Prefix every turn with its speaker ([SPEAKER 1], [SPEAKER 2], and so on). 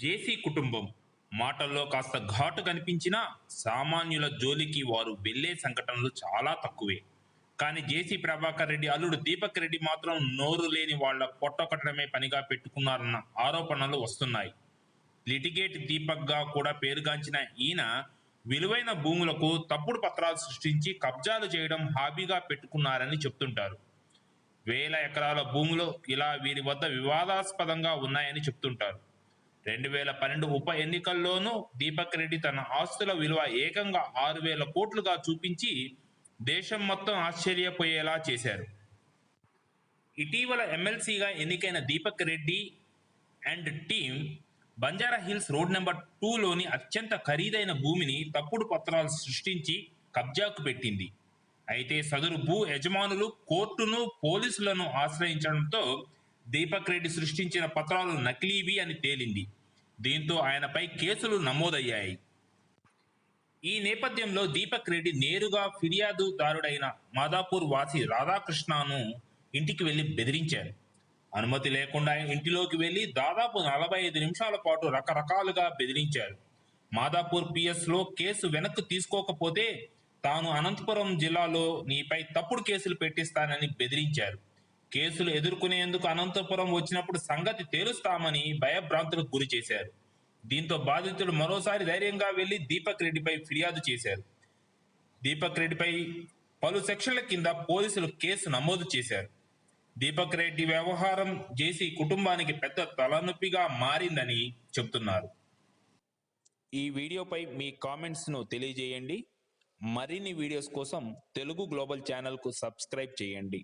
[SPEAKER 1] జేసీ కుటుంబం. మాటల్లో కాస్త ఘాటు కనిపించినా సామాన్యుల జోలికి వారు వెళ్ళే సంఘటనలు చాలా తక్కువే. కానీ జేసీ ప్రభాకర్ రెడ్డి అల్లుడు దీపక్ రెడ్డి మాత్రం నోరు లేని వాళ్ళ పొట్టొకటమే పనిగా పెట్టుకున్నారన్న ఆరోపణలు వస్తున్నాయి. లిటిగేట్ దీపక్గా కూడా పేరుగాంచిన ఈయన విలువైన భూములకు తప్పుడు పత్రాలు సృష్టించి కబ్జాలు చేయడం హాబీగా పెట్టుకున్నారని చెప్తుంటారు. వేల ఎకరాల భూములు ఇలా వీరి వద్ద వివాదాస్పదంగా ఉన్నాయని చెప్తుంటారు. రెండు వేల పన్నెండు ఉప ఎన్నికల్లోనూ దీపక్ రెడ్డి తన ఆస్తుల విలువ ఏకంగా ఆరు వేల కోట్లుగా చూపించి దేశం మొత్తం ఆశ్చర్యపోయేలా చేశారు. ఇటీవల ఎమ్మెల్సీగా ఎన్నికైన Deepak Reddy and team Banjara hills road number టూలోని అత్యంత ఖరీదైన భూమిని తప్పుడు పత్రాలు సృష్టించి కబ్జాకు పెట్టింది. అయితే సదరు భూ యజమానులు కోర్టును పోలీసులను ఆశ్రయించడంతో దీపక్ రెడ్డి సృష్టించిన పత్రాలు నకిలీవి అని తేలింది. దీంతో ఆయనపై కేసులు నమోదయ్యాయి. ఈ నేపథ్యంలో దీపక్ రెడ్డి నేరుగా ఫిర్యాదుదారుడైన మాదాపూర్ వాసి రాధాకృష్ణను ఇంటికి వెళ్ళి బెదిరించారు. అనుమతి లేకుండా ఇంటిలోకి వెళ్ళి దాదాపు నలభై ఐదు నిమిషాల పాటు రకరకాలుగా బెదిరించారు. మాదాపూర్ పిఎస్లో కేసు వెనక్కు తీసుకోకపోతే తాను అనంతపురం జిల్లాలో నీపై తప్పుడు కేసులు పెట్టిస్తానని బెదిరించారు. కేసులు ఎదుర్కొనేందుకు అనంతపురం వచ్చినప్పుడు సంగతి తేలుస్తామని భయభ్రాంతులకు గురి చేశారు. దీంతో బాధితులు మరోసారి ధైర్యంగా వెళ్ళి దీపక్ రెడ్డిపై ఫిర్యాదు చేశారు. దీపక్ రెడ్డిపై పలు సెక్షన్ల కింద పోలీసులు కేసు నమోదు చేశారు. దీపక్ రెడ్డి వ్యవహారం జేసీ కుటుంబానికి పెద్ద తలనొప్పిగా మారిందని చెబుతున్నారు. ఈ వీడియోపై మీ కామెంట్స్ను తెలియజేయండి. మరిన్ని వీడియోస్ కోసం తెలుగు గ్లోబల్ ఛానల్కు సబ్స్క్రైబ్ చేయండి.